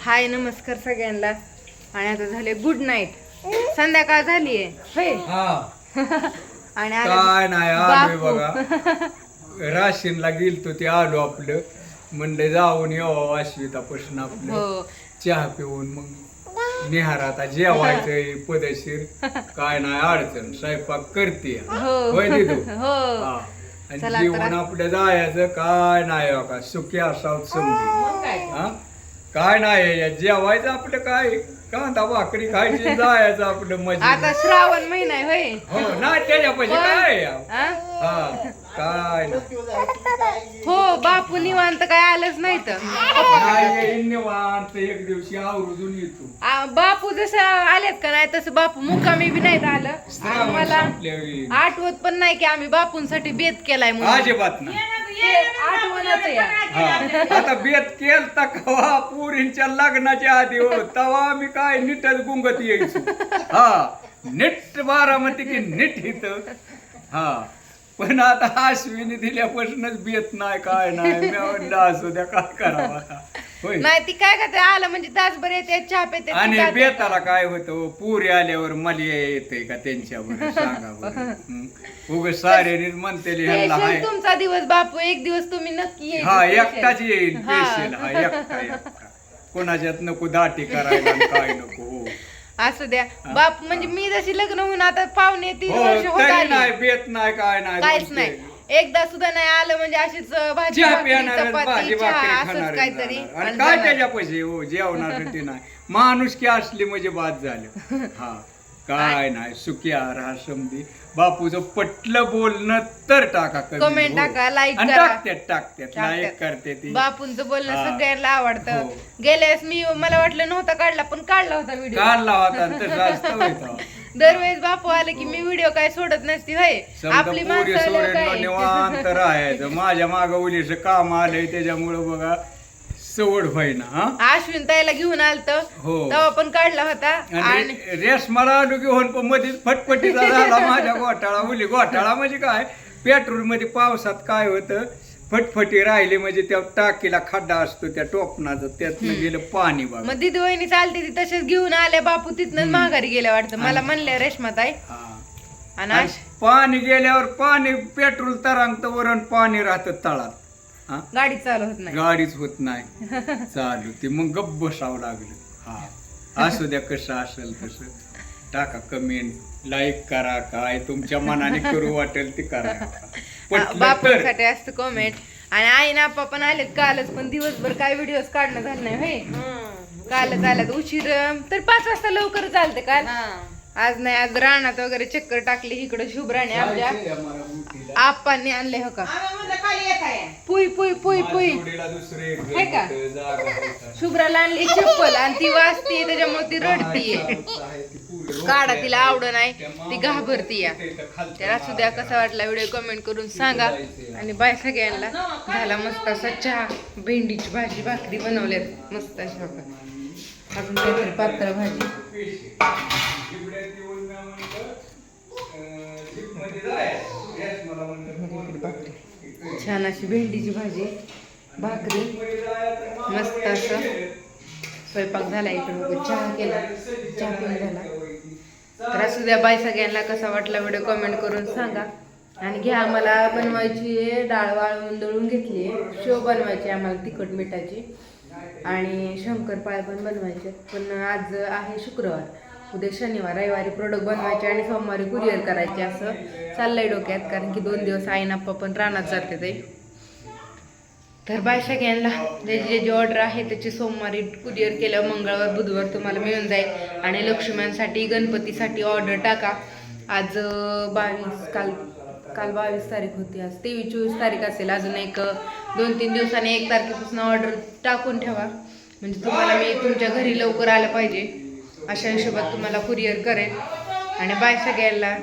हाय नमस्कार सगळ्यांना. आणि आता झाले गुड नाईट संध्याकाळ झाली आहे होय? हा. आणि काय नाही आलोय. बघा. राशीनला गेलतो ते आलो आपलं. म्हणलं जाऊन यावं अश्वितापासून आपलं. हो. चहा पिऊन मग निहार आता जेवायचंय पदशीर. काय नाही अडचण. स्वयंपाक करते. हो. होय दिदू? हो. आणि तर. आपल्या जायचं. काय नाही का सुखी असावं समजी हा? काय नाही जेवायचं आपलं काय? कांदा भाकरी खायची जायचं आपलं मजा. आता श्रावण महिना आहे होय? हो ना त्याच्यापाशी काय? आहे? हा काय नाही. हो बापू निवांत काय आलंच नाही तर. नाही येईन निवांत एक दिवशी आवरून येतो. आ, बापू जसं आलेत का नाही तसं बापू मुक्कामी बी नाहीत आलं. श्रावण मला संपल्यावर आठवत पण नाही की आम्ही बापूंसाठी बेत केलाय म्हणून. अजिबात नाही. आठवणच आहे. या. हा. आता बेत केलता कवा? पुरींच्या लग्नाच्या आधी हो. तवा मी काय नीटच गुंगत यायचो. हा. नीट बारामती की नीट हित हा. पण आता अश्विनी दिल्यापासूनच बेत नाही काय नाही. मी म्हणलं असू द्या काय करावं आता. होय. नाही ती काय करते आलं म्हणजे तासभर येते चहा पेते ती आणि काय- बेताला काय होतं पुरी आल्यावर मला येते का त्यांच्यावर सांगा बरं. उग सारेनीच म्हणते ह्यांना Special हाय. तुमचा दिवस बापू एक दिवस तुम्ही नक्की यायचं हा special. एकटाच येईल हा. पेशल हा एकटा एकटा. कोणाच्यात नको दाटी करायला आणि काय नको हो. असू द्या. बाप म्हणजे मी जशी लग्न होऊन आता पाहुणे तीन हो वर्ष होत तरी आली. नाही बेत नाही काय नाही काहीच. नाही. एकदा सुद्धा नाही आलं म्हणजे अशीच भाजी चहा भाकरी, पिणार चपाती, भाजी चहा भाकरी असंच खाणार काहीतरी आणि आणि काय जाणार. त्याच्या पैसे हो जेवणार ते नाही माणूस की असली म्हणजे बाद झालं हा काय नाही सुखी आहार समधी बापूचं पटलं बोलणं तर टाका कमी, Comment हो. टाका, like आणि करा. टाकतात टाकतात. लाईक करते ती बापूंचं बोलणं हा. सगळ्यांना आवडतं हो. गेल्यास मी मला वाटलं नव्हता काढला पण काढला होता व्हिडिओ काढला होता आणि तसं असतं होय तेव्हा. दरवेळेस बापू आले की मी व्हिडिओ काय सोडत नसती होय. समजा आपली माणसं आल्यावर सोरेंना काय? निवांत राहायचं. माझ्या माग उलीच काम आलंय त्याच्यामुळं बघा सवड व्हायना हा? अश्विन ताईला घेऊन आलत. हो. तेव्हा पण काढला होता. आणि आणि रेस मला आलो घेऊन पण मध्येच फटफटीचा झाला माझ्या घोटाळा. उली घोटाळा म्हणजे काय? पेट्रोलमध्ये पावसात काय होतं? फटफटी राहिली म्हणजे त्या टाकीला खड्डा असतो त्या टोपणाचा त्यातनं गेलं पाणी बघा मग दिदी वहिनी चालते ती तसेच घेऊन आल्या बापू तिथनं माघारी गेल्या वाटतं. मला म्हणल्या रेशमाताई हा. आणि आणि अश- पाणी गेल्यावर पाणी पेट्रोल तरंगत वरण पाणी राहतं तळात. हा? गाडी चालू होत नाही. गाडीच होत नाही. चालू ते मग गप्प बसावं लागलं. हा. असू द्या कसं असेल तसं. टाका कमेंट लाईक करा. काय तुमच्या मनाने करू वाटेल ते करा. बापूसाठी असतं कॉमेंट आणि आई ना आप्पा पण आलेत कालच पण दिवसभर काय व्हिडिओ काढणं झालं नाही होय? कालच आल्यात उशीर. तर पाच वाजता लवकर चालते काल. आज नाही आज रानात वगैरे चक्कर टाकली इकडे शुभ्राने मुठीला. आप्पांनी आणले हो का? पुई पुई पुई पुई. हे का? शुभ्राला आणली चप्पल आणि ती वाजती त्याच्यामुळे ती रडतीये. काढा तिला. आवड नाही ती घाबरती या. त्याला सुद्धा कसा वाटला व्हिडिओ कमेंट करून सांगा. आणि बाय सगळ्यांना. झाला मस्त असा चहा भेंडीची भाजी भाकरी बनवल्यात. मस्त अशी अजून काहीतरी पातळ भाजी. छान अशी भेंडीची भाजी भाकरी. मस्त असं. स्वयंपाक झाला इकडे. चहा केला. चहा पिऊन झाला. तर असू द्या बाय सगळ्यांना कसा वाटला व्हिडिओ कमेंट करून सांगा. आणि घ्या आम्हाला बनवायची आहे डाळ वाळवून दळून घेतली आहे. शेव बनवायची आम्हाला तिखट मिठाची. आणि शंकरपाळ पण बनवायचे आहेत. पण आज आहे शुक्रवार. उद्या शनिवार रविवारी प्रोडक्ट बनवायचे आणि सोमवारी कुरिअर करायचे असं. चाललंय डोक्यात कारण की दोन दिवस आईनाप्पा पण रानात जाते ते. तर बाय सगळ्यांना. त्याची जे ऑर्डर आहे त्याची सोमवारी कुरिअर केल्यावर मंगळवार बुधवार तुम्हाला मिळून जाईल. आणि लक्ष्म्यांसाठी गणपतीसाठी ऑर्डर टाका. आज बावीस काल काल बावीस तारीख होती आज. तेवीस चोवीस तारीख असेल. अजून एक दोन तीन दिवसांनी एक तारखेपासून ऑर्डर टाकून ठेवा. म्हणजे तुम्हाला मी तुमच्या घरी लवकर आलं पाहिजे. अशा हिशोबात तुम्हाला कुरिअर करेन. आणि बाय सगळ्यांना.